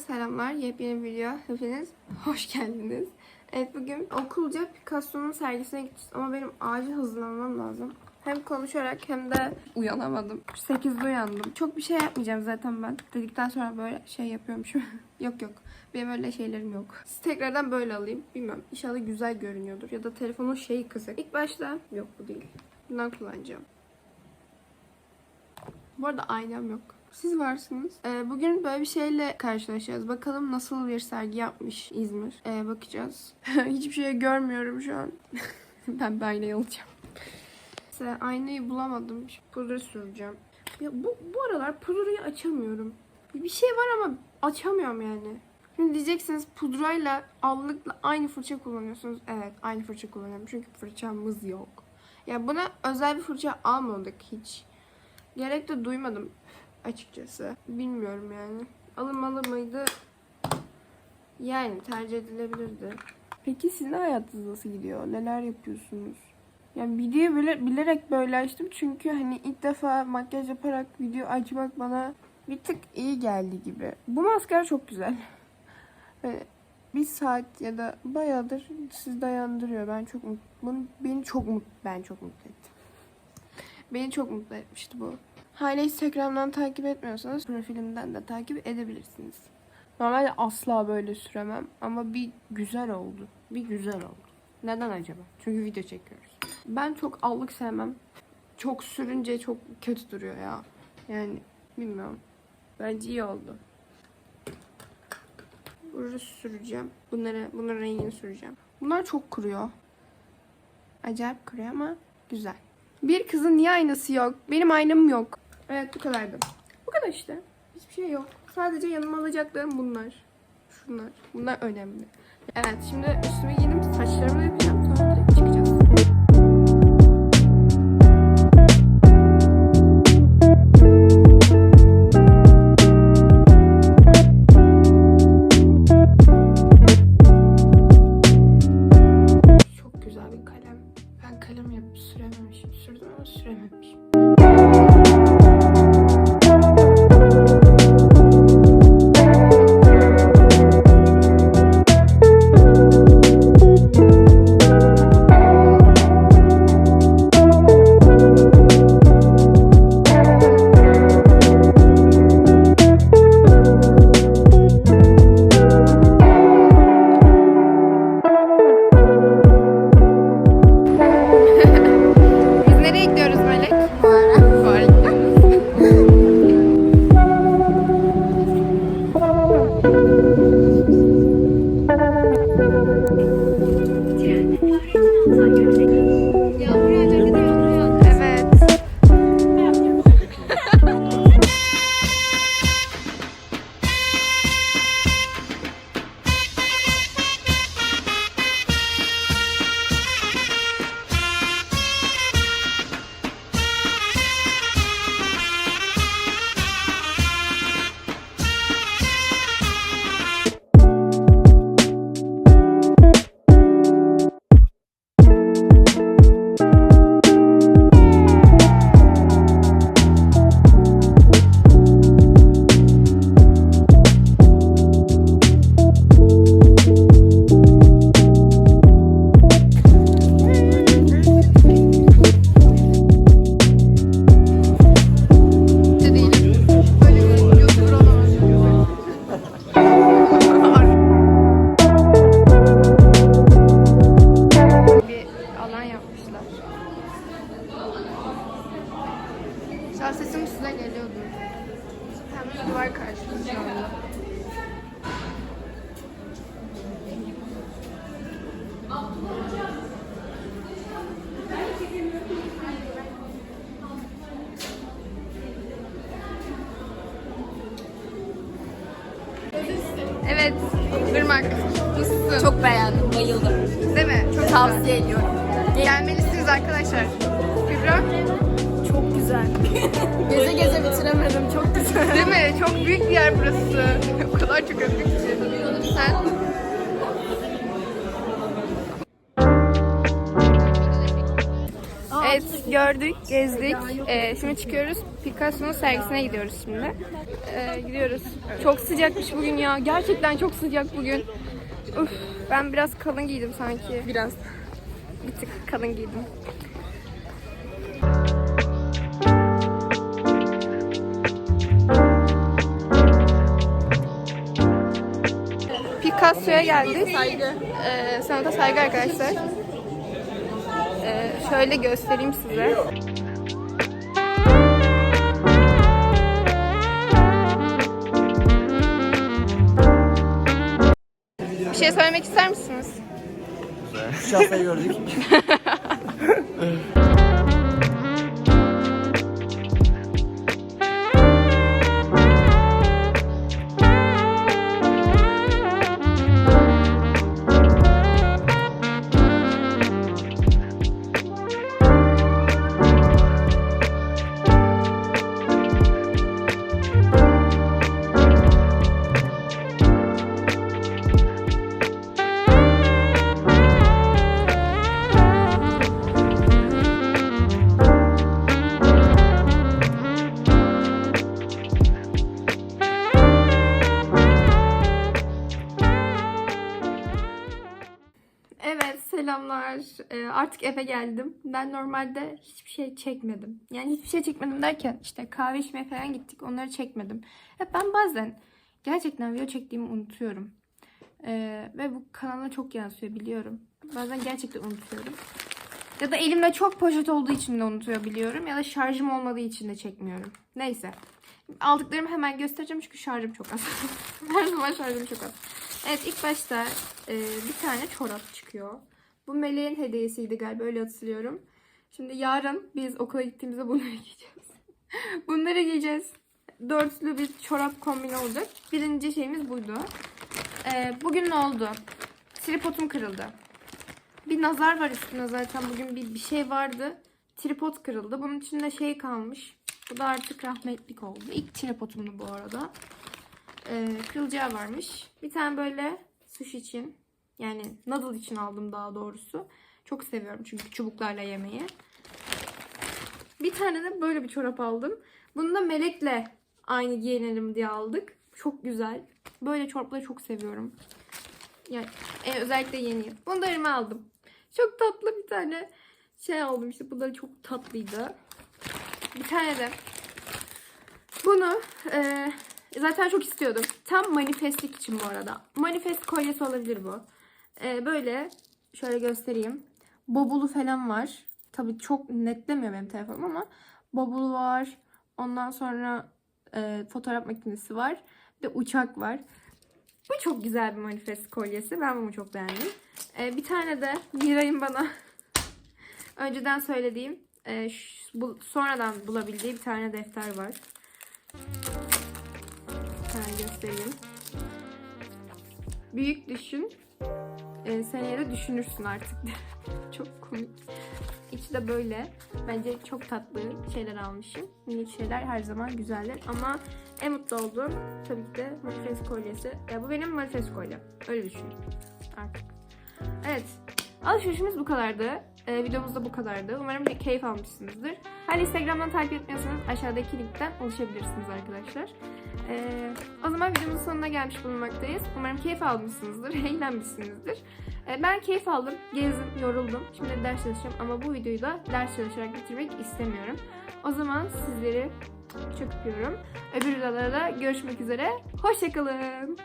selamlar. Yepyeni bir video. Hepiniz hoş geldiniz. Evet bugün okulca Picasso'nun sergisine gideceğiz ama benim acil hızlanmam lazım. Hem konuşarak hem de uyanamadım. 8'de uyandım. Çok bir şey yapmayacağım zaten ben. Dedikten sonra böyle şey yapıyormuşum. yok yok. Benim öyle şeylerim yok. Siz tekrardan böyle alayım. Bilmiyorum. İnşallah güzel görünüyordur. Ya da telefonun şeyi kısık. İlk başta yok bu değil. Bundan kullanacağım. Bu arada aynam yok. Siz varsınız. Ee, bugün böyle bir şeyle karşılaşacağız. Bakalım nasıl bir sergi yapmış İzmir. Ee, bakacağız. Hiçbir şey görmüyorum şu an. ben aynayı alacağım. Mesela aynayı bulamadım. Şimdi pudra süreceğim. Ya bu, bu aralar pudrayı açamıyorum. Bir şey var ama açamıyorum yani. Şimdi diyeceksiniz pudrayla allıkla aynı fırça kullanıyorsunuz. Evet aynı fırça kullanıyorum. Çünkü fırçamız yok. Ya buna özel bir fırça almadık hiç. Gerek de duymadım açıkçası. Bilmiyorum yani. Alınmalı mıydı? Yani tercih edilebilirdi. Peki sizin hayatınız nasıl gidiyor? Neler yapıyorsunuz? Yani videoyu bile, bilerek böyle açtım çünkü hani ilk defa makyaj yaparak video açmak bana bir tık iyi geldi gibi. Bu maskara çok güzel. Hani bir saat ya da bayağıdır siz dayandırıyor. Ben çok mutlu. Beni çok mutlu. Ben çok mutlu ettim. Beni çok mutlu etmişti bu. Hala Instagram'dan takip etmiyorsanız profilimden de takip edebilirsiniz. Normalde asla böyle süremem ama bir güzel oldu. Bir güzel oldu. Neden acaba? Çünkü video çekiyoruz. Ben çok allık sevmem. Çok sürünce çok kötü duruyor ya. Yani bilmiyorum. Bence iyi oldu. Burada süreceğim. Bunları, bunların rengini süreceğim. Bunlar çok kuruyor. Acayip kuruyor ama güzel. Bir kızın niye aynası yok? Benim aynam yok. Evet bu kadardı. Bu kadar işte. Hiçbir şey yok. Sadece yanıma alacaklarım bunlar. Şunlar. Bunlar önemli. Evet şimdi üstüme giyinip saçlarımı yapacağım. Geliyordur. Hem de duvar şu anda. Evet, Irmak. Nasılsın? Çok beğendim, bayıldım. Değil mi? Çok Tavsiye ediyorum. Gelmelisiniz arkadaşlar. Kübra? Güzel. geze geze bitiremedim, çok güzel. Değil mi? Çok büyük bir yer burası. o kadar çok övdük ki. Sen? Evet gördük, gezdik. Ee, şimdi çıkıyoruz. Picasso'nun sergisine gidiyoruz şimdi. Ee, gidiyoruz. Çok sıcakmış bugün ya. Gerçekten çok sıcak bugün. Uf, ben biraz kalın giydim sanki. Biraz. Bir tık kalın giydim. Picasso'ya geldik. Saygı. Ee, sanata saygı arkadaşlar. Ee, şöyle göstereyim size. Bir şey söylemek ister misiniz? Şafayı gördük. selamlar. Ee, artık eve geldim. Ben normalde hiçbir şey çekmedim. Yani hiçbir şey çekmedim derken işte kahve içmeye falan gittik. Onları çekmedim. Ya ben bazen gerçekten video çektiğimi unutuyorum. Ee, ve bu kanala çok yansıyor biliyorum. Bazen gerçekten unutuyorum. Ya da elimde çok poşet olduğu için de unutuyor biliyorum. Ya da şarjım olmadığı için de çekmiyorum. Neyse. Aldıklarımı hemen göstereceğim çünkü şarjım çok az. Her zaman şarjım çok az. Evet ilk başta e, bir tane çorap çıkıyor. Bu Meleğin hediyesiydi galiba öyle hatırlıyorum. Şimdi yarın biz okula gittiğimizde bunları giyeceğiz. bunları giyeceğiz. Dörtlü bir çorap kombini olacak. Birinci şeyimiz buydu. E, bugün ne oldu? Tripodum kırıldı. Bir nazar var üstünde zaten. Bugün bir, bir şey vardı. Tripod kırıldı. Bunun içinde şey kalmış. Bu da artık rahmetlik oldu. İlk tripodumdu bu arada e, kırılacağı varmış. Bir tane böyle sushi için yani noodle için aldım daha doğrusu. Çok seviyorum çünkü çubuklarla yemeyi. Bir tane de böyle bir çorap aldım. Bunu da melekle aynı giyinelim diye aldık. Çok güzel. Böyle çorapları çok seviyorum. Yani e, özellikle yeni. Bunu da elime aldım. Çok tatlı bir tane şey aldım işte. Bu da çok tatlıydı. Bir tane de bunu e, Zaten çok istiyordum. Tam manifestlik için bu arada. Manifest kolyesi olabilir bu. Ee, böyle şöyle göstereyim. Bobulu falan var. Tabii çok netlemiyor benim telefonum ama bobulu var. Ondan sonra e, fotoğraf makinesi var. Bir de uçak var. Bu çok güzel bir manifest kolyesi. Ben bunu çok beğendim. Ee, bir tane de Miray'ın bana önceden söylediğim e, bu, sonradan bulabildiği bir tane defter var. Hemen göstereyim. Büyük düşün. E, seneye de düşünürsün artık. çok komik. İçi de böyle. Bence çok tatlı şeyler almışım. Minik şeyler her zaman güzeldir. Ama en mutlu olduğum tabii ki de manifest kolyesi. Ya bu benim manifest kolyem. Öyle düşünün artık. Evet. Alışverişimiz bu kadardı. Ee, videomuz da bu kadardı. Umarım bir keyif almışsınızdır. Hala Instagram'dan takip etmiyorsanız aşağıdaki linkten ulaşabilirsiniz arkadaşlar. Ee, o zaman videomuzun sonuna gelmiş bulunmaktayız. Umarım keyif almışsınızdır, eğlenmişsinizdir. Ee, ben keyif aldım, gezdim, yoruldum. Şimdi ders çalışacağım ama bu videoyu da ders çalışarak bitirmek istemiyorum. O zaman sizleri çok öpüyorum. Öbür videolarda görüşmek üzere. Hoşçakalın.